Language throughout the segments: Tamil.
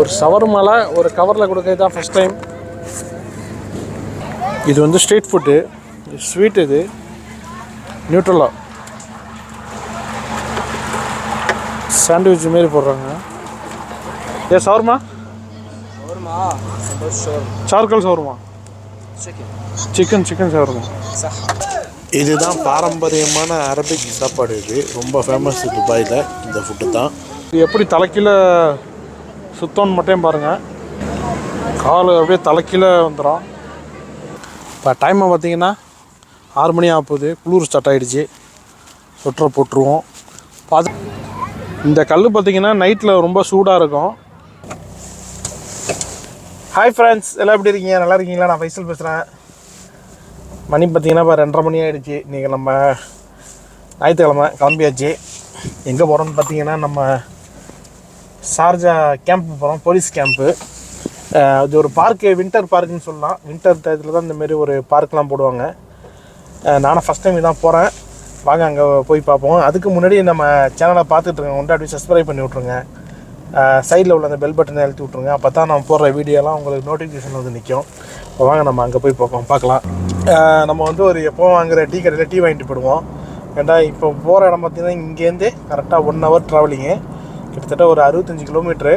ஒரு சவர்மலை ஒரு கவரில் கொடுக்கறது தான் ஃபஸ்ட் டைம் இது வந்து ஸ்ட்ரீட் ஃபுட்டு ஸ்வீட் இது. நியூட்ரலா சாண்ட்விச் மாரி போடுறாங்க. ஏ shawarma charcoal shawarma chicken chicken shawarma இதுதான் பாரம்பரியமான அரபிக் சாப்பாடு இது. ரொம்ப ஃபேமஸ் துபாயில் இந்த ஃபுட்டு தான். எப்படி தலைக்கில சுத்தம்னு மட்டும் பாருங்கள் கால் அப்படியே தலைக்கீழ வந்துடும் இப்போ டைமை பார்த்தீங்கன்னா ஆறு மணி ஆக போகுது குளிர் ஸ்டார்ட் ஆகிடுச்சு சொட்டரை போட்டுருவோம். பார்த்து இந்த கல் பார்த்தீங்கன்னா நைட்டில் ரொம்ப சூடாக இருக்கும். ஹாய் ஃப்ரெண்ட்ஸ் எல்லாம் எப்படி இருக்கீங்க? நல்லா இருக்கீங்களா? நான் ஃபைசல் பேசுகிறேன் மணி பார்த்தீங்கன்னா இப்போ ரெண்டரை மணி ஆகிடுச்சு இன்றைக்கி நம்ம ஞாயிற்றுக்கிழமை கிளம்பியாச்சு. எங்கே போகிறோம்னு பார்த்தீங்கன்னா நம்ம ஷார்ஜா கேம்ப் போகிறோம் போலீஸ் கேம்ப்பு அது ஒரு பார்க்கு வின்டர் பார்க்குன்னு சொல்லலாம். வின்டர் டயத்தில் தான் இந்தமாரி ஒரு பார்க்லாம் போடுவாங்க. நானும் ஃபஸ்ட் டைம் இதான் போகிறேன் வாங்க அங்கே போய் பார்ப்போம். அதுக்கு முன்னாடி நம்ம சேனலை பார்த்துட்ருங்க உண்டு அப்படியே சப்ஸ்கிரைப் பண்ணி விட்ருங்க சைடில் உள்ள அந்த பெல் பட்டனை அழுத்தி விட்ருங்க அப்போ தான் நம்ம போடுற வீடியோலாம் உங்களுக்கு நோட்டிஃபிகேஷன் வந்து நிற்கும் இப்போ வாங்க நம்ம அங்கே போய் பார்ப்போம். பார்க்கலாம். நம்ம வந்து ஒரு எப்போ வாங்குற டீ கடையில் டீ வாங்கிட்டு போயிடுவோம். ஏன்டா இப்போ போகிற இடம் பார்த்தீங்கன்னா இங்கேருந்து கரெக்டாக ஒன் ஹவர் ட்ராவலிங்கு கிட்டத்தட்ட ஒரு அறுபத்தஞ்சு கிலோமீட்ரு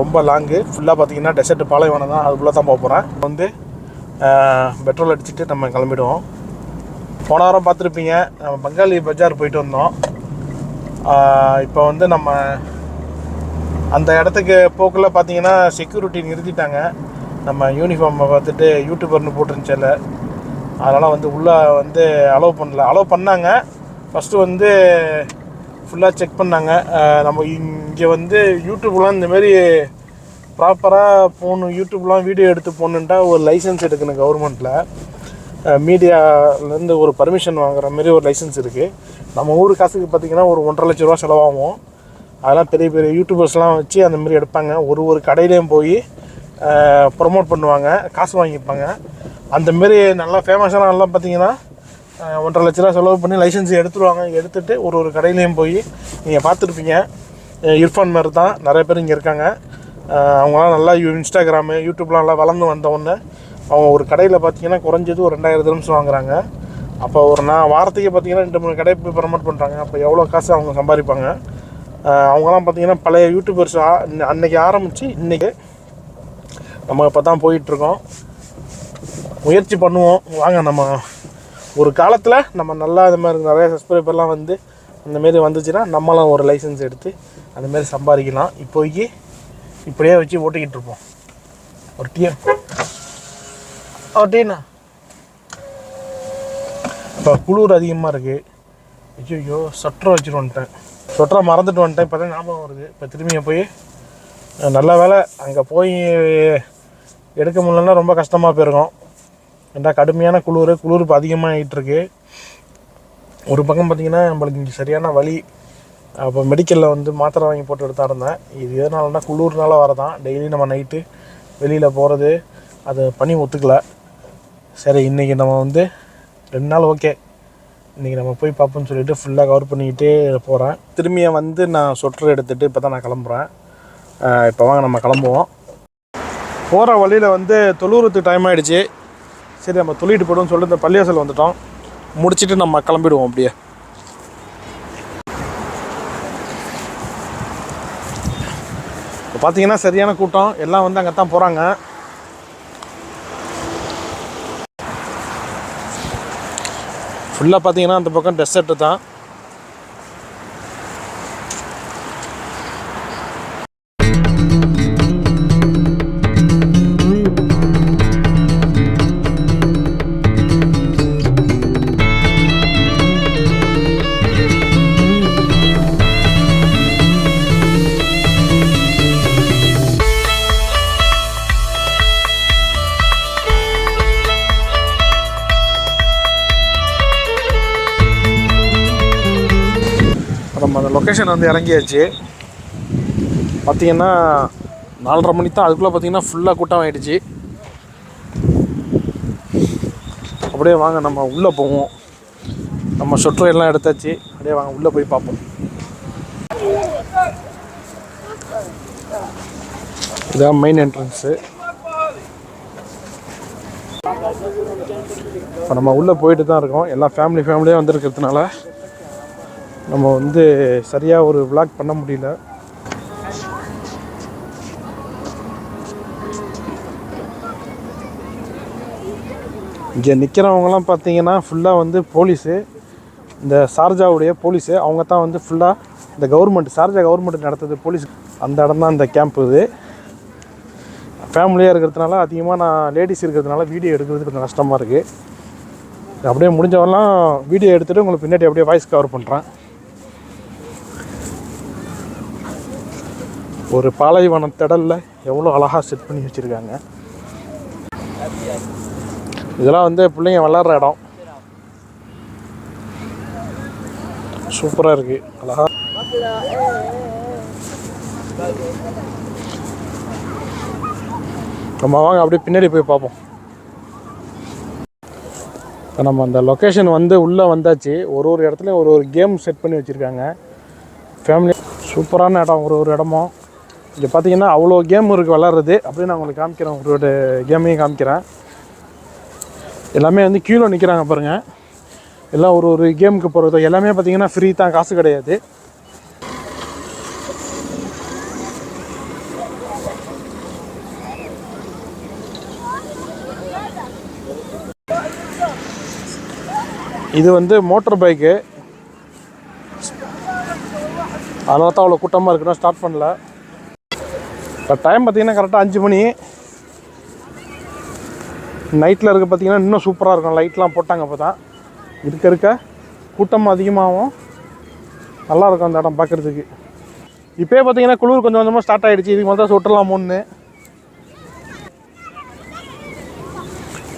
ரொம்ப லாங்கு. ஃபுல்லாக பார்த்தீங்கன்னா டெசர்ட் பாலைவனம் தான். அதுக்குள்ளே தான் போக போகிறேன் வந்து பெட்ரோல் அடிச்சுட்டு நம்ம கிளம்பிடுவோம். போன வாரம் பார்த்துருப்பீங்க நம்ம பங்காளி பஜார் போயிட்டு வந்தோம். இப்போ வந்து நம்ம அந்த இடத்துக்கு போக்கில் பார்த்தீங்கன்னா செக்யூரிட்டி நிறுத்திட்டாங்க. நம்ம யூனிஃபார்மை பார்த்துட்டு யூடியூபர்னு போட்டுருந்துச்சில்ல அதனால் வந்து உள்ளே வந்து அலோவ் பண்ணல. அலோவ் பண்ணாங்க. ஃபஸ்ட்டு வந்து ஃபுல்லாக செக் பண்ணாங்க. நம்ம இங்கே வந்து யூடியூப்லாம் இந்தமாரி ப்ராப்பராக போகணும் யூடியூப்லாம் வீடியோ எடுத்து போகணுன்ட்டா ஒரு லைசன்ஸ் எடுக்கணும் கவர்மெண்ட்டில் மீடியாலேருந்து ஒரு பர்மிஷன் வாங்குற மாதிரி ஒரு லைசன்ஸ் இருக்குது நம்ம ஊர் காசுக்கு பார்த்திங்கன்னா ஒரு ஒன்றரை லட்ச ரூபா செலவாகும். அதெல்லாம் பெரிய பெரிய யூடியூபர்ஸ்லாம் வச்சு அந்த மாதிரி எடுப்பாங்க. ஒரு ஒரு கடையிலையும் போய் ப்ரொமோட் பண்ணுவாங்க காசு வாங்கிப்பாங்க. அந்த மாரி நல்லா ஃபேமஸான எல்லாம் பார்த்தீங்கன்னா ஒன்றரை லட்ச ரூபா செலவு பண்ணி லைசன்ஸ் எடுத்துருவாங்க. எடுத்துகிட்டு ஒரு ஒரு கடையிலையும் போய் நீங்கள் பார்த்துருப்பீங்க. இர்ஃபான் மாதிரி தான் நிறைய பேர் இங்கே இருக்காங்க. அவங்களாம் நல்லா இன்ஸ்டாகிராமு யூடியூப்லாம் நல்லா வளர்ந்து வந்த அவங்க ஒரு கடையில் பார்த்தீங்கன்னா குறைஞ்சது ஒரு ரெண்டாயிரம் திரம்ஸ் வாங்குறாங்க. அப்போ ஒரு நான் வாரத்துக்கு பார்த்தீங்கன்னா ரெண்டு மூணு கடை போய் ப்ரமோட் பண்ணுறாங்க அப்போ எவ்வளோ காசு அவங்க சம்பாதிப்பாங்க. அவங்களாம் பார்த்தீங்கன்னா பழைய யூடியூபர்ஸ் அன்னைக்கு ஆரம்பித்து இன்றைக்கி நம்ம இப்போ தான் போயிட்டுருக்கோம் முயற்சி பண்ணுவோம். வாங்க நம்ம ஒரு காலத்தில் நம்ம நல்லா இது மாதிரி நிறைய சப்ஸ்கிரைபர்லாம் வந்து அந்த மாரி வந்துச்சுன்னா நம்மளாம் ஒரு லைசன்ஸ் எடுத்து அந்தமாரி சம்பாதிக்கலாம். இப்போதைக்கு இப்படியே வச்சு ஓட்டிக்கிட்டு இருப்போம். ஒரு டீ ஒரு டீண்ணா இப்போ குளிர் அதிகமாக இருக்குது ஐயோ சொட்டரை வச்சுட்டு வந்துட்டேன். சொட்டரை மறந்துட்டு வந்துட்டேன். இப்போ தான் ஞாபகம் வருது. இப்போ திரும்பி போய் நல்ல வேலை அங்கே போய் எடுக்க முடியலன்னா ரொம்ப கஷ்டமாக போயிருக்கும். ஏன்டா கடுமையான குளிர் குளிர் இப்போ அதிகமாக இருக்கு ஒரு பக்கம் பார்த்தீங்கன்னா நம்மளுக்கு இங்கே சரியான வழி அப்போ மெடிக்கலில் வந்து மாத்திரை வாங்கி போட்டு எடுத்தா இருந்தேன் இது எதனாலனா குளிர்னால வரதான். டெய்லி நம்ம நைட்டு வெளியில் போகிறது அது பனி ஒத்துக்கலை. சரி இன்றைக்கி நம்ம வந்து ரெண்டு நாள் ஓகே இன்றைக்கி நம்ம போய் பார்ப்போம்னு சொல்லிட்டு ஃபுல்லாக கவர் பண்ணிக்கிட்டே போகிறேன் திரும்பியை வந்து நான் சொட்டர் எடுத்துகிட்டு இப்போ தான் நான் கிளம்புறேன். இப்போ வாங்க நம்ம கிளம்புவோம். போகிற வழியில் வந்து தொழுவுறதுக்கு டைம் ஆகிடுச்சு சரி நம்ம தொழிட்டு போய்டுவோம்னு சொல்லிட்டு இந்த பள்ளியாசல் வந்துட்டோம். முடிச்சிட்டு நம்ம கிளம்பிடுவோம் அப்படியே. இப்போ பார்த்தீங்கன்னா சரியான கூட்டம். எல்லாம் வந்து அங்கே தான் போகிறாங்க ஃபுல்லாக பார்த்தீங்கன்னா அந்த பக்கம் டெசர்ட்டு தான். வந்து இறங்கியாச்சு. பார்த்தீங்கன்னா நாலரை மணி தான் அதுக்குள்ளே பார்த்திங்கன்னா ஃபுல்லாக கூட்டம் ஆகிடுச்சு அப்படியே வாங்க நம்ம உள்ளே போவோம். நம்ம சொட்டர் எல்லாம் எடுத்தாச்சு. அப்படியே வாங்க உள்ளே போய் பார்ப்போம். இதான் மெயின் என்ட்ரன்ஸு இப்போ நம்ம உள்ளே போயிட்டு தான் இருக்கோம். எல்லாம் ஃபேமிலி ஃபேமிலியாக வந்துருக்கிறதுனால நம்ம வந்து சரியாக ஒரு விளாக் பண்ண முடியல. இங்கே நிற்கிறவங்கலாம் பார்த்தீங்கன்னா ஃபுல்லாக வந்து போலீஸு இந்த சார்ஜாவுடைய போலீஸு அவங்க தான் வந்து ஃபுல்லாக இந்த கவர்மெண்ட் சார்ஜா கவர்மெண்ட் நடத்துது போலீஸ் அந்த இடம் தான் இந்த கேம்ப் இது. ஃபேமிலியாக இருக்கிறதுனால அதிகமாக நான் லேடிஸ் இருக்கிறதுனால வீடியோ எடுக்கிறது கொஞ்சம் கஷ்டமாக இருக்குது அப்படியே முடிஞ்சவரெல்லாம் வீடியோ எடுத்துகிட்டு உங்களுக்கு பின்னாடி அப்படியே வாய்ஸ் கவர் பண்ணுறேன் ஒரு பாலைவன திடலில் எவ்வளோ அழகாக செட் பண்ணி வச்சுருக்காங்க. இதெல்லாம் வந்து பிள்ளைங்க விளாட்ற இடம். சூப்பராக இருக்குது அழகா. நம்ம வாங்க அப்படியே பின்னாடி போய் பார்ப்போம். இப்போ நம்ம அந்த லொக்கேஷன் வந்து உள்ளே வந்தாச்சு. ஒரு ஒரு இடத்துலையும் ஒரு ஒரு கேம் செட் பண்ணி வச்சுருக்காங்க. ஃபேமிலி சூப்பரான இடம் ஒரு ஒரு இடமும். இங்கே பார்த்தீங்கன்னா அவ்வளோ கேம் இருக்குது விளாட்றது. அப்படியே நான் உங்களுக்கு காமிக்கிறேன் ஒரு கேமையும் காமிக்கிறேன். எல்லாமே வந்து கீழே நிற்கிறாங்க பாருங்கள் எல்லாம் ஒரு ஒரு கேமுக்கு போகிறது எல்லாமே பார்த்தீங்கன்னா ஃப்ரீ தான் காசு கிடையாது. இது வந்து மோட்டர் பைக்கு அதனால தான் அவ்வளோ கூட்டமாக இருக்குன்னா ஸ்டார்ட் பண்ணல. இப்போ டைம் பார்த்தீங்கன்னா கரெக்டாக அஞ்சு மணி. நைட்டில் இருக்க பார்த்தீங்கன்னா இன்னும் சூப்பராக இருக்கும். லைட்லாம் போட்டாங்க அப்போ தான் இருக்க இருக்க கூட்டம் அதிகமாகும். நல்லா இருக்கும் அந்த இடம் பார்க்குறதுக்கு இப்போயே பார்த்தீங்கன்னா குளிர் கொஞ்சம் கொஞ்சமாக ஸ்டார்ட் ஆகிடுச்சு இதுக்கு மேலே தான் சுட்டலாமோன்னு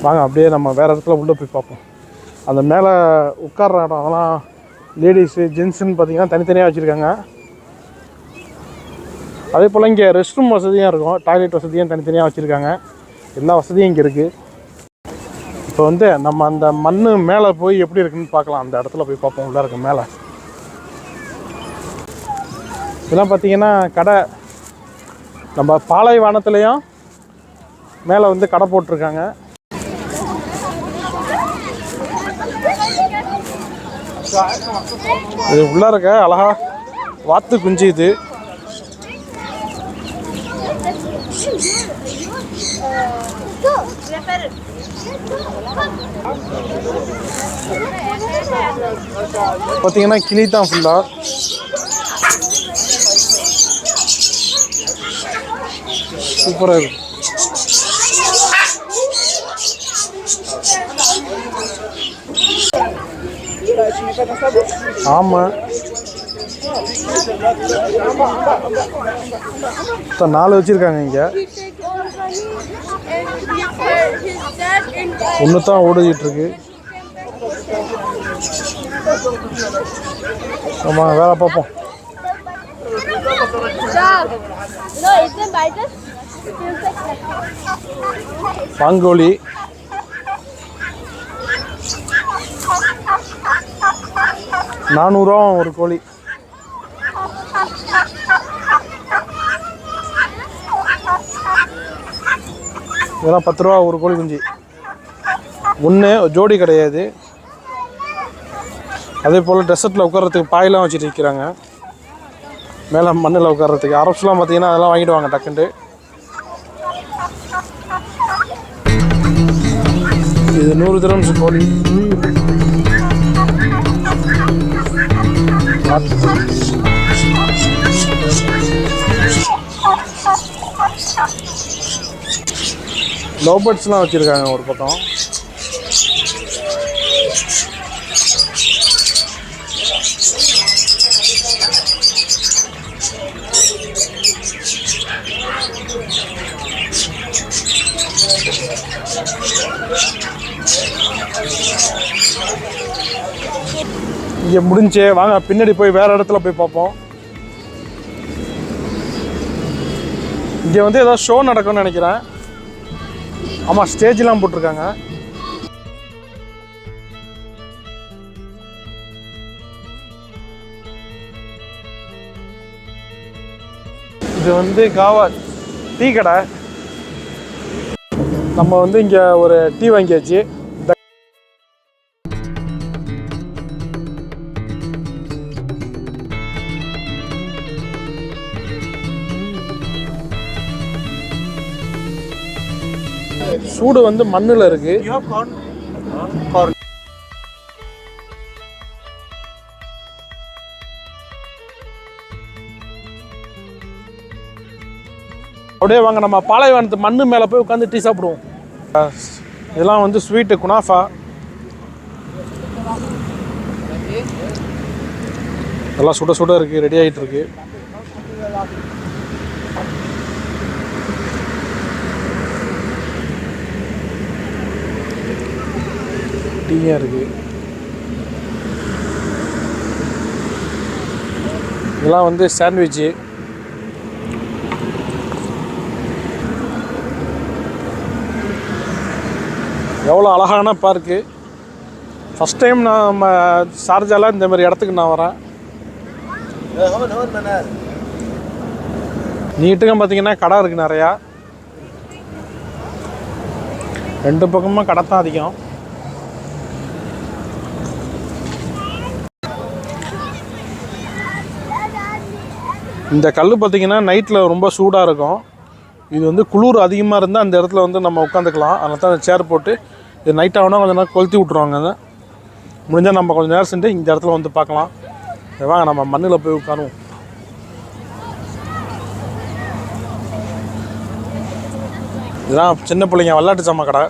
வாங்க அப்படியே நம்ம வேறு இடத்துல உள்ளே போய் பார்ப்போம். அந்த மேலே உட்கார்ற இடம் அதெல்லாம் லேடிஸு ஜென்ஸுன்னு பார்த்தீங்கன்னா தனித்தனியாக வச்சுருக்காங்க. அதே போல் இங்கே ரெஸ்ட் ரூம் வசதியும் இருக்கும். டாய்லெட் வசதியும் தனித்தனியாக வச்சுருக்காங்க. எல்லா வசதியும் இங்கே இருக்குது இப்போ வந்து நம்ம அந்த மண் மேலே போய் எப்படி இருக்குன்னு பார்க்கலாம். அந்த இடத்துல போய் பார்ப்போம். உள்ளே இருக்க மேலே. இதெல்லாம் பார்த்தீங்கன்னா கடை. நம்ம பாலைவனத்துலேயும் மேலே வந்து கடை போட்டிருக்காங்க. இது உள்ளே இருக்க அழகா வாத்து குஞ்சு இது பார்த்தீங்கன்னா கிளி தான் ஃபுல்லாக சூப்பராக இருக்கு. ஆமாம் இப்போ நாலு வச்சுருக்காங்க இங்கே. ஒன்று தான் ஓடிக்கிட்டுருக்கு. ஆமாம் வேலை பார்ப்போம். No, isn't பாங்கோலி ஒரு கோழி. இதெல்லாம் பத்து ரூபா ஒரு கோழி குஞ்சு. ஒன்று ஜோடி கிடையாது. அதே போல் டெசர்ட்டில் உட்கார்றதுக்கு பாயெல்லாம் வச்சுட்டு இருக்கிறாங்க மேலே மண்ணில் உட்கார்றதுக்கு. அரப்ஸ்லாம் பார்த்தீங்கன்னா அதெல்லாம் வாங்கிடுவாங்க டக்குண்டு இது நூறு திரம்ஸ் கோழி. லவ் பேர்ட்ஸ்லாம் வச்சுருக்காங்க ஒரு பக்கம். இங்கே முடிஞ்சு வாங்க பின்னாடி போய் வேற இடத்துல போய் பார்ப்போம். இங்கே வந்து ஏதோ ஷோ நடக்கும்னு நினைக்கிறேன். ஆமாம் ஸ்டேஜ்லாம் போட்டிருக்காங்க. இது வந்து காவா டீ கடை. நம்ம வந்து இங்கே ஒரு டீ வாங்கியாச்சு. சூடு வந்து மண்ணில் இருக்கு. அப்படியே வாங்க நம்ம பாலைவனத்து மண்ணு மேலே போய் உட்காந்து டீ சாப்பிடுவோம். இதெல்லாம் வந்து ஸ்வீட்டு குனாஃபா. எல்லாம் சுட சுட இருக்குது ரெடி ஆகிட்டு இருக்கு. டீயாக இருக்குது இதெல்லாம் வந்து சாண்ட்விட்சு எவ்வளோ அழகான பார்க்கு ஃபஸ்ட் டைம் நான் நம்ம ஷார்ஜால இந்த மாதிரி இடத்துக்கு நான் வரேன். நீட்டுக்கும் பார்த்தீங்கன்னா கடை இருக்குது நிறையா. ரெண்டு பக்கமும் கடை தான் அதிகம். இந்த கல் பார்த்தீங்கன்னா நைட்டில் ரொம்ப சூடாக இருக்கும். இது வந்து குளிர் அதிகமாக இருந்தால் அந்த இடத்துல வந்து நம்ம உட்காந்துக்கலாம். அதனால தான் சேர் போட்டு இது நைட் ஆகணும் கொஞ்சம் நேரம் கொளுத்தி விட்ருவாங்க அதை. முடிஞ்சால் நம்ம கொஞ்சம் நேரம் சென்று இந்த இடத்துல வந்து பார்க்கலாம். வாங்க நம்ம மண்ணில் போய் உட்காருவோம். இதுதான் சின்ன பிள்ளைங்க விளையாட்டு சாமான் கடை.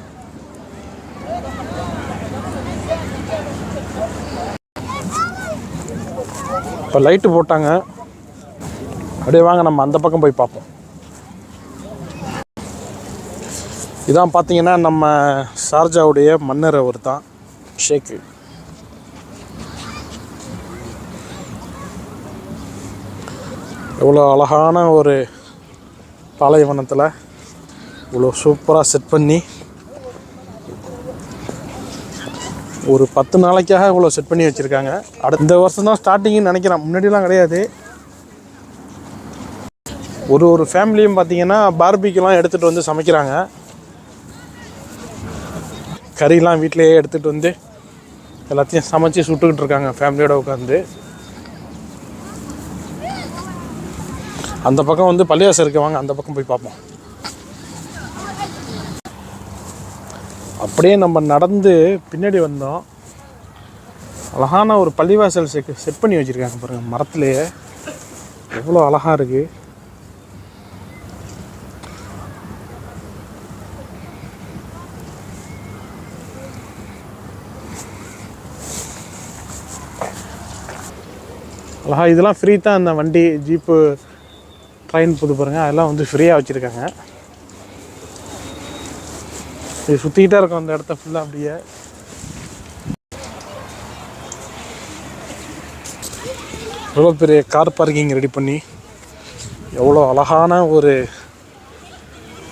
இப்போ லைட்டு போட்டாங்க. அப்படியே வாங்க நம்ம அந்த பக்கம் போய் பார்ப்போம். இதான் பார்த்தீங்கன்னா நம்ம ஷார்ஜாவுடைய மன்னர் அவர் தான் ஷேக்கு எவ்வளோ அழகான ஒரு பாலைவனத்தில் இவ்வளோ சூப்பராக செட் பண்ணி ஒரு பத்து நாளைக்காக இவ்வளோ செட் பண்ணி வச்சுருக்காங்க. அடுத்த வருஷம் தான் ஸ்டார்டிங்னு நினைக்கிறேன். முன்னாடிலாம் கிடையாது. ஒரு ஒரு ஃபேமிலியும் பார்த்திங்கன்னா பார்பிக்கெலாம் எடுத்துகிட்டு வந்து சமைக்கிறாங்க. கறிலாம் வீட்டிலேயே எடுத்துகிட்டு வந்து எல்லாத்தையும் சமைச்சு சுட்டுக்கிட்டு இருக்காங்க ஃபேமிலியோடு உட்காந்து அந்த பக்கம் வந்து பள்ளியாசம் இருக்கு வாங்க அந்த பக்கம் போய் பார்ப்போம். அப்படியே நம்ம நடந்து பின்னாடி வந்தோம். அழகான ஒரு பள்ளிவாசல் செக் செட் பண்ணி வச்சுருக்காங்க பாருங்கள் மரத்துலேயே. எவ்வளோ அழகாக இருக்குது அழகாக இதெல்லாம் ஃப்ரீ தான் அந்த வண்டி ஜீப்பு ட்ரெயின் புது பாருங்க. அதெல்லாம் வந்து ஃப்ரீயாக வச்சுருக்காங்க. இது சுற்றிக்கிட்டே இருக்கும் அந்த இடத்த ஃபுல்லாக அப்படியே. எவ்வளோ பெரிய கார் பார்க்கிங் ரெடி பண்ணி எவ்வளோ அழகான ஒரு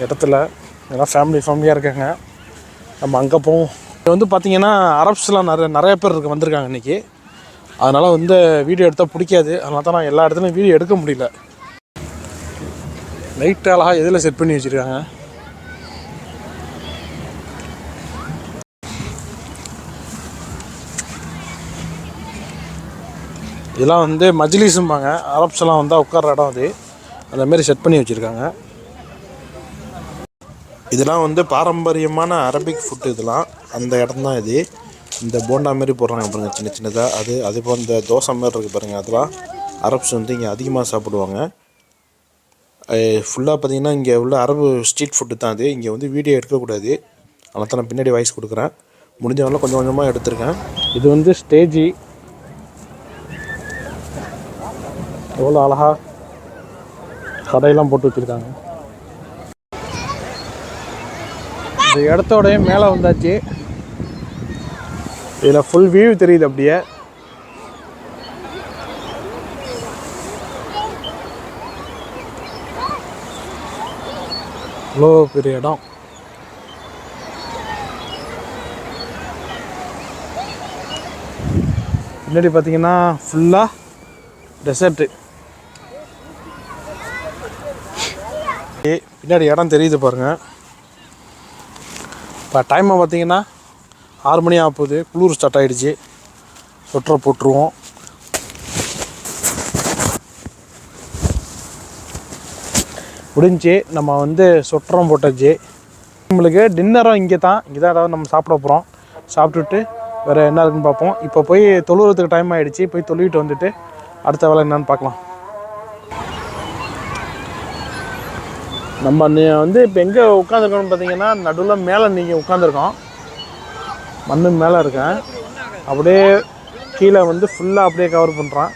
இடத்துல எல்லாம் ஃபேமிலி ஃபேமிலியாக இருக்காங்க. நம்ம அங்கே போவோம். இது வந்து பார்த்திங்கன்னா அரப்ஸ்லாம் நிறைய நிறைய பேர் இருக்க வந்திருக்காங்க இன்றைக்கி அதனால் வந்து வீடியோ எடுத்தால் பிடிக்காது. அதனால தான் நான் எல்லா இடத்துலையும் வீடியோ எடுக்க முடியல. லைட் அழகாக எதில் செட் பண்ணி வச்சுருக்காங்க? இதெல்லாம் வந்து மஜ்லிஸும்பாங்க. அரப்ஸ்லாம் வந்தால் உட்கார்ற இடம் அது. அந்தமாரி செட் பண்ணி வச்சுருக்காங்க. இதெல்லாம் வந்து பாரம்பரியமான அரபிக் ஃபுட்டு இதெல்லாம். அந்த இடம் தான் இது. இந்த போண்டா மாதிரி போடுறாங்க பாருங்க சின்ன சின்னதாக அது அதே போல் இந்த தோசை மாதிரி இருக்குது பாருங்கள் அதெல்லாம் அரப்ஸ் வந்து இங்கே அதிகமாக சாப்பிடுவாங்க. ஃபுல்லாக பார்த்தீங்கன்னா இங்கே உள்ள அரபு ஸ்ட்ரீட் ஃபுட்டு தான் அது. இங்கே வந்து வீடியோ எடுக்கக்கூடாது. அதனால் தான் நான் பின்னாடி வாய்ஸ் கொடுக்குறேன். முடிஞ்சவரை கொஞ்சம் கொஞ்சமாக எடுத்திருக்கேன். இது வந்து ஸ்டேஜி எவ்வளோ அழகாக கடையெல்லாம் போட்டு வச்சுருக்காங்க. இந்த இடத்தோடய மேலே வந்தாச்சு. இதில் ஃபுல் வியூ தெரியுது அப்படியே. இவ்வளோ பெரிய இடம். பின்னாடி பார்த்தீங்கன்னா ஃபுல்லாக டெசர்ட்டு பின்னாடி இடம் தெரியுது பாருங்கள் இப்போ டைமை பார்த்தீங்கன்னா ஆறு மணி ஆகுது குளிர் ஸ்டார்ட் ஆகிடுச்சு சொட்டரை போட்டுருவோம். முடிஞ்சு நம்ம வந்து சொட்டரம் போட்டாச்சு. நம்மளுக்கு டின்னரும் இங்கே தான் இங்கே தான் ஏதாவது நம்ம சாப்பிட போகிறோம் சாப்பிட்டுட்டு வேறு என்ன இருக்குன்னு பார்ப்போம். இப்போ போய் தொழுவுறதுக்கு டைம் ஆகிடுச்சு போய் தொழுவிட்டு வந்துட்டு அடுத்த வேலை என்னன்னு பார்க்கலாம். நம்ம வந்து இப்போ எங்கே உட்காந்துருக்கோம்னு பார்த்தீங்கன்னா நடுவில் மேலே நீங்கள் உட்காந்துருக்கோம் மண்ணு மேலே இருக்கேன். அப்படியே கீழே வந்து ஃபுல்லாக அப்படியே கவர் பண்ணுறான்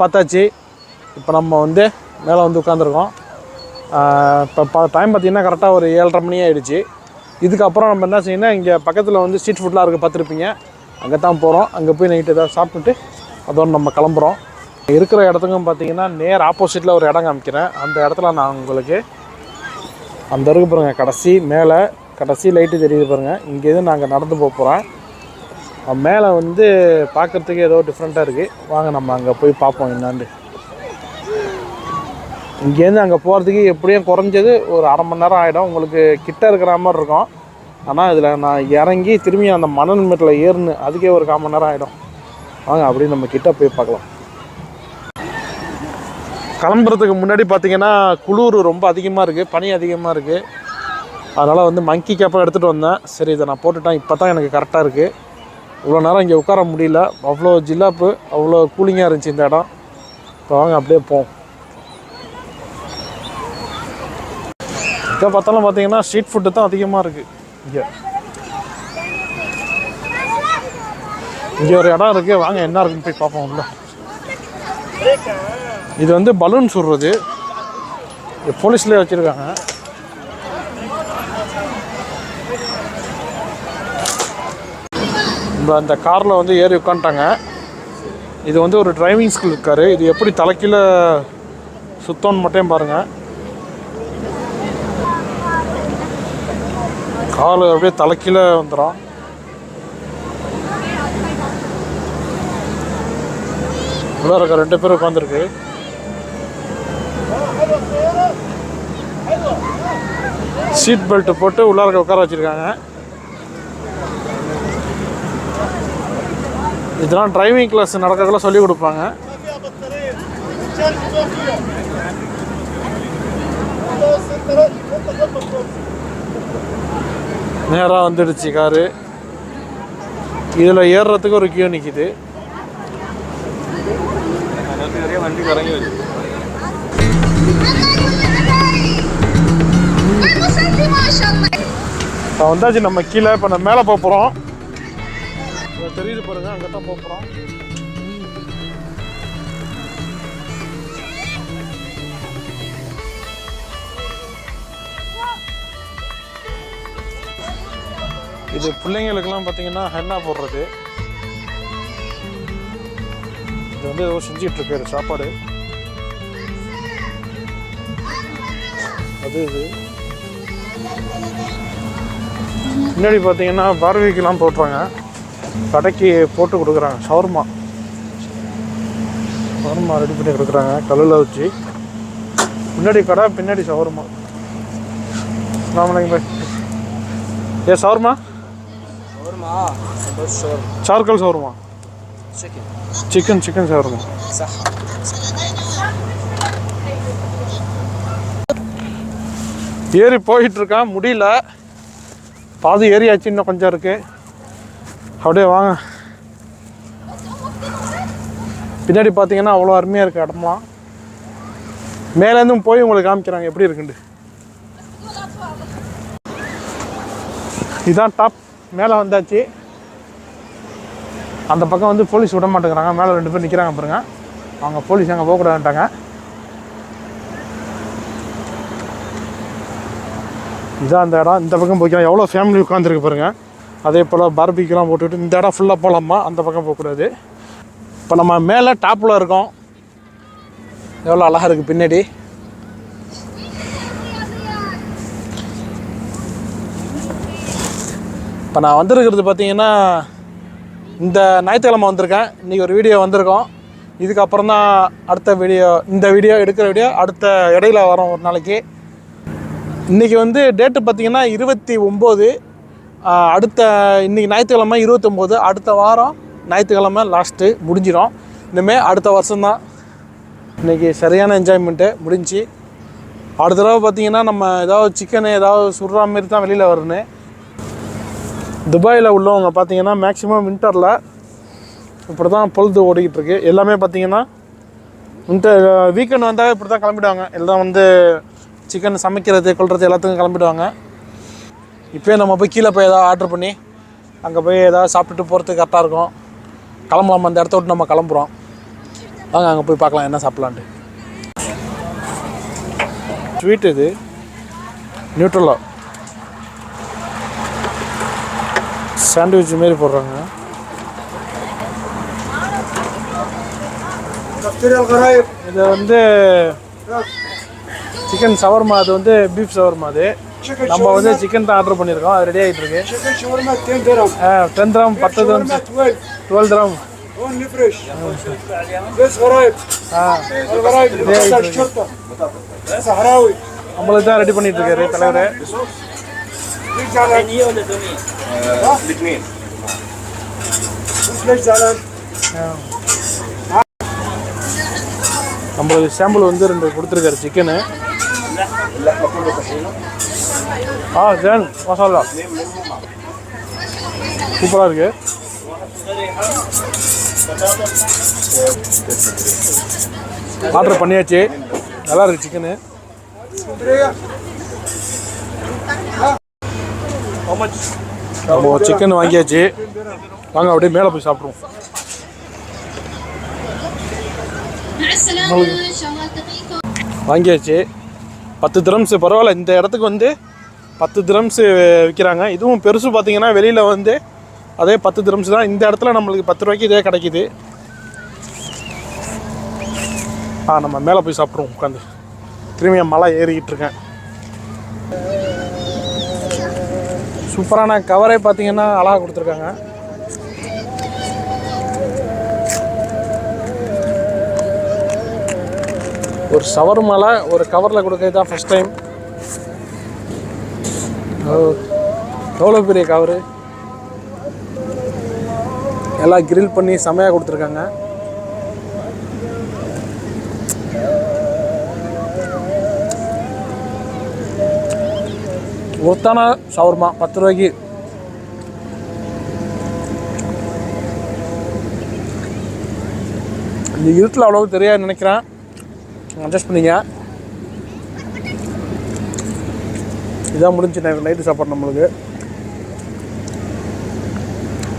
பார்த்தாச்சு? இப்போ நம்ம வந்து மேலே வந்து உட்காந்துருக்கோம் இப்போ டைம் பார்த்தீங்கன்னா கரெக்டாக ஒரு ஏழரை மணி ஆகிடுச்சு இதுக்கப்புறம் நம்ம என்ன செய்யணும் இங்கே பக்கத்தில் வந்து ஸ்ட்ரீட் ஃபுட்லாம் இருக்குது பார்த்துருப்பீங்க. அங்கே தான் போகிறோம் அங்கே போய் நைட்டு ஏதாவது சாப்பிட்டுட்டு அதோட நம்ம கிளம்புறோம். இருக்கிற இடத்துக்கும் பார்த்தீங்கன்னா நேர் ஆப்போசிட்டில் ஒரு இடம் காமிக்கிறேன். அந்த இடத்துல நான் உங்களுக்கு அந்த இருக்கு பாருங்கள் கடைசி மேலே கடைசி லைட்டு தெரியுது பாருங்கள் இங்கேருந்து நாங்கள் நடந்து போக போகிறோம் மேலே வந்து பார்க்குறதுக்கு ஏதோ டிஃப்ரெண்ட்டாக இருக்குது வாங்க நம்ம அங்கே போய் பார்ப்போம் என்னான்னு. இங்கேருந்து அங்கே போகிறதுக்கு எப்படியும் குறைஞ்சது ஒரு அரை மணி நேரம் ஆகிடும் உங்களுக்கு கிட்ட இருக்கிற மாதிரி இருக்கும். ஆனால் இதில் நான் இறங்கி திரும்பி அந்த மணல் மேட்டில் ஏறுனு அதுக்கே ஒரு கால் மணி நேரம் ஆகிடும் வாங்க அப்படியே நம்ம கிட்ட போய் பார்க்கலாம். கிளம்புறதுக்கு முன்னாடி பார்த்தீங்கன்னா குளிர் ரொம்ப அதிகமாக இருக்குது பனி அதிகமாக இருக்குது அதனால் வந்து மங்கி கேப்பை எடுத்துகிட்டு வந்தேன். சரி இதை நான் போட்டுட்டேன். இப்போ தான் எனக்கு கரெக்டாக இருக்குது இவ்வளோ நேரம் இங்கே உட்கார முடியல. அவ்வளோ ஜில்லாப்பு அவ்வளோ கூலிங்காக இருந்துச்சு இந்த இடம். இப்போ வாங்க அப்படியே போவோம். இப்போ பார்த்தாலும் பார்த்தீங்கன்னா ஸ்ட்ரீட் ஃபுட்டு தான் அதிகமாக இருக்குது இங்கே. இங்கே ஒரு இடம் இருக்குது வாங்க என்ன இருக்குன்னு போய் பார்ப்போம் உள்ள. இது வந்து பலூன் சுடுறது. இது போலீஸ்லேயே வச்சுருக்காங்க. இந்த அந்த காரில் வந்து ஏறி உட்காந்துட்டாங்க இது வந்து ஒரு டிரைவிங் ஸ்கூல் இருக்காரு. இது எப்படி தலைக்கீழ சுத்தம்னு மட்டும் பாருங்கள் கால் அப்படியே தலைக்கீழ வந்துடும் உள்ளே இருக்க ரெண்டு பேரும் உட்காந்துருக்கு. சீட் பெல்ட் போட்டு உள்ளார உட்கார வச்சிருக்காங்க. இதெல்லாம் டிரைவிங் கிளாஸ் நடக்கிறதுல சொல்லி கொடுப்பாங்க. நேராக வந்துடுச்சு காரு. இதில் ஏறுறதுக்கு ஒரு கியூ நிற்கிது வந்தாச்சு நம்ம கீழே இப்போ நம்ம மேலே போக போகிறோம் தெரியுது பாருங்க அங்கே தான் போக போகிறோம் இது பிள்ளைங்களுக்கெல்லாம் பார்த்தீங்கன்னா ஹென்னா போடுறது. இது வந்து ஏதோ செஞ்சிட்டு இருக்காரு சாப்பாடு. அது இது. முன்னாடி பார்த்தீங்கன்னா பார்வைக்கெலாம் போட்டுறாங்க கடைக்கு போட்டு கொடுக்குறாங்க ஷவர்மா ஷவர்மா ரெடி பண்ணி கொடுக்குறாங்க கல்லில் வச்சு. முன்னாடி கடை பின்னாடி ஷவர்மா அஸ்ஸலாமு பாய் ஏ ஷவர்மா شاورما سندوتش شاورما சார்கல் ஷவர்மா تشيكن சிக்கன் சிக்கன் ஷவர்மா صحة ஏறி போயிட்டு இருக்கான் முடியல பாதி ஏறியாச்சு இன்னும் கொஞ்சம் இருக்கு அப்படியே வாங்க பின்னாடி பார்த்தீங்கன்னா அவ்வளோ அருமையாக இருக்குது இடம்லாம் மேலேருந்தும் போய் உங்களுக்கு காமிக்கிறாங்க எப்படி இருக்குண்டு இதான் டாப் மேலே வந்தாச்சு. அந்த பக்கம் வந்து போலீஸ் விட மாட்டேங்கிறாங்க. மேலே ரெண்டு பேர் நிற்கிறாங்க பாருங்க. அவங்க போலீஸ் அங்கே போகக்கூடாதுன்ட்டாங்க. இதான் அந்த இடம். இந்த பக்கம் போய்க்கலாம். எவ்வளோ ஃபேமிலி உட்காந்துருக்கு பாருங்க. அதே போல் பார்பிக்கெலாம் போட்டுக்கிட்டு இந்த இடம் ஃபுல்லாக போகலாமா அந்த பக்கம் போகக்கூடாது. இப்போ நம்ம மேலே டாப்பில் இருக்கோம். எவ்வளோ அழகாக இருக்குது பின்னாடி. இப்போ நான் வந்திருக்கிறது பார்த்தீங்கன்னா இந்த ஞாயிற்றுக்கிழமை வந்திருக்கேன். இன்றைக்கி ஒரு வீடியோ வந்திருக்கோம். இதுக்கப்புறம் தான் அடுத்த வீடியோ இந்த வீடியோ எடுக்கிற வீடியோ அடுத்த இடையில வரும் ஒரு நாளைக்கு. இன்றைக்கி வந்து டேட்டு பார்த்தீங்கன்னா இருபத்தி ஒம்பது அடுத்த இன்றைக்கி ஞாயிற்றுக்கிழமை இருபத்தொம்போது அடுத்த வாரம் ஞாயிற்றுக்கிழமை லாஸ்ட்டு முடிஞ்சிடும். இனிமேல் அடுத்த வருஷம்தான் இன்றைக்கி சரியான என்ஜாய்மெண்ட்டு முடிஞ்சு. அடுத்த தடவை பார்த்திங்கன்னா நம்ம ஏதாவது சிக்கனு ஏதாவது சுடுற மாரி தான் வெளியில் வரணும் துபாயில் உள்ளவங்க பார்த்தீங்கன்னா மேக்ஸிமம் வின்டரில் இப்படி தான் பொழுது ஓடிக்கிட்டு இருக்கு எல்லாமே பார்த்தீங்கன்னா வின்டர் வீக்கெண்ட் வந்தால் இப்படி தான் கிளம்பிடுவாங்க. எல்லாம் வந்து சிக்கன் சமைக்கிறது கொள்வது எல்லாத்துக்கும் கிளம்பிடுவாங்க. இப்போயே நம்ம போய் கீழே போய் ஏதாவது ஆர்டர் பண்ணி அங்கே போய் ஏதாவது சாப்பிட்டுட்டு போகிறதுக்கு கரெக்டாக இருக்கும். கிளம்பலாம். அந்த இடத்த விட்டு நம்ம கிளம்புறோம். வாங்க அங்கே போய் பார்க்கலாம் என்ன சாப்பிட்லான்ட்டு. ஸ்வீட் இது. நியூட்ரலா சாண்ட்விச் மாரி போடுறாங்க. இது வந்து சிக்கன் சவர்மா அது வந்து பீஃப் சவர்மா அது. நம்ம வந்து சிக்கன் தான் ஆர்டர் பண்ணியிருக்கோம். அது ரெடி ஆகிட்டு இருக்கு. டென் கிராம் பத்து கிராம் டுவெல் கிராம் நம்மளுக்கு தான் ரெடி பண்ணிட்டு இருக்காரு தலைவர். Which Jalan? Any of the Tony? Uh, Lignin. Which Jalan? நம்மளுக்கு சாம்பிள் வந்து ரெண்டு கொடுத்துருக்காரு சிக்கனு ஆ ஜேன் மசாலா. சூப்பராக இருக்கு. ஆர்டர் பண்ணியாச்சு. நல்லா இருக்கு சிக்கனு நம்ம சிக்கன் வாங்கியாச்சு. வாங்க அப்படியே மேலே போய் சாப்பிடுவோம். வாங்கியாச்சு. பத்து திரம்ஸு பரவாயில்ல. இந்த இடத்துக்கு வந்து பத்து திரம்ஸு விற்கிறாங்க இதுவும் பெருசு பார்த்தீங்கன்னா வெளியில் வந்து அதே பத்து திரம்ஸ் தான். இந்த இடத்துல நம்மளுக்கு பத்து ரூபாய்க்கு இதே கிடைக்கிது. ஆ நம்ம மேலே போய் சாப்பிடுவோம் உட்காந்து. திரும்பியும் மலை ஏறிக்கிட்டு இருக்கேன். சூப்பரான கவரே பார்த்தீங்கன்னா அழகாக கொடுத்துருக்காங்க. ஒரு சவர் மலை ஒரு கவரில் கொடுக்கறது தான் ஃபஸ்ட் டைம் எவ்வளோ பெரிய கவரு எல்லாம் கிரில் பண்ணி செமையாக கொடுத்துருக்காங்க. ஒருத்தான ஷவர்மா பத்து ரூபாய்க்கு. இந்த இருட்டில் அவ்வளோக்கு தெரியாது நினைக்கிறேன். அட்ஜஸ்ட் பண்ணிங்க. இதான் முடிஞ்சு நைட்டு நைட்டு சாப்பாடு நம்மளுக்கு.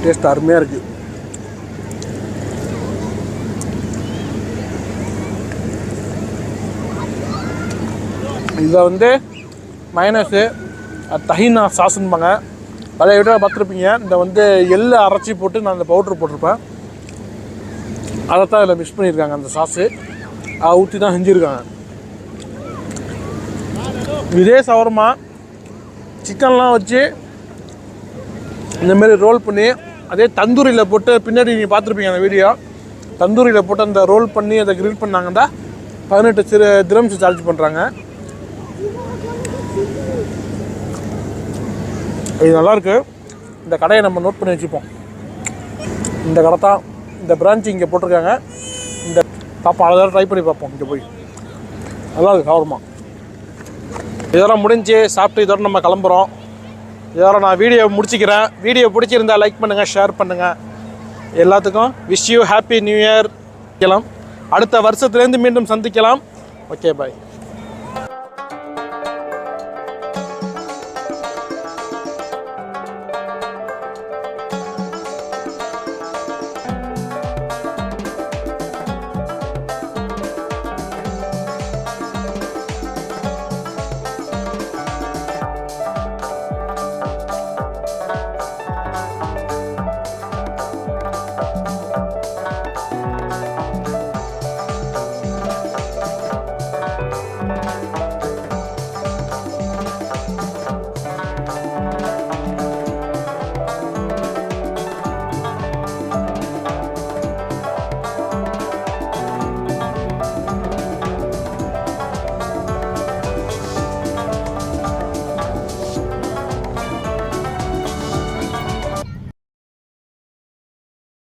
டேஸ்ட் அருமையாக இருக்குது இதை வந்து மைனஸு தஹினா சாஸ்ன்பாங்க பழைய வீட்டில் பார்த்துருப்பீங்க. இந்த வந்து எள்ளு அரைச்சி போட்டு நான் இந்த பவுட்ரு போட்டிருப்பேன். அதை தான் இதில் மிக்ஸ் பண்ணியிருக்காங்க அந்த சாஸு. அதை ஊற்றி தான் செஞ்சுருக்காங்க. இதே சவரமா சிக்கன்லாம் வச்சு இந்தமாரி ரோல் பண்ணி அதே தந்தூரியில் போட்டு பின்னாடி நீங்கள் பார்த்துருப்பீங்க அந்த வீடியோ தந்தூரியில் போட்டு அந்த ரோல் பண்ணி அதை கிரில் பண்ணாங்கன்னா பதினெட்டு சிறு திரம்ஸ் சார்ஜ் பண்ணுறாங்க இது நல்லாயிருக்கு இந்த கடையை நம்ம நோட் பண்ணி வச்சுப்போம். இந்த கடை தான் இந்த பிரான்ச் இங்கே போட்டிருக்காங்க. இந்த பார்ப்போம் அதெல்லாம் ட்ரை பண்ணி பார்ப்போம். இங்கே போய். நல்லா இருக்கு கவர்மா இதெல்லாம் முடிஞ்சு சாப்பிட்டு இதோட நம்ம கிளம்புறோம். இதோட நான் வீடியோ முடிச்சுக்கிறேன். வீடியோ பிடிச்சிருந்தா லைக் பண்ணுங்கள் ஷேர் பண்ணுங்கள் எல்லாத்துக்கும் wish you happy new year அடுத்த வருஷத்துலேருந்து மீண்டும் சந்திக்கலாம். Okay bye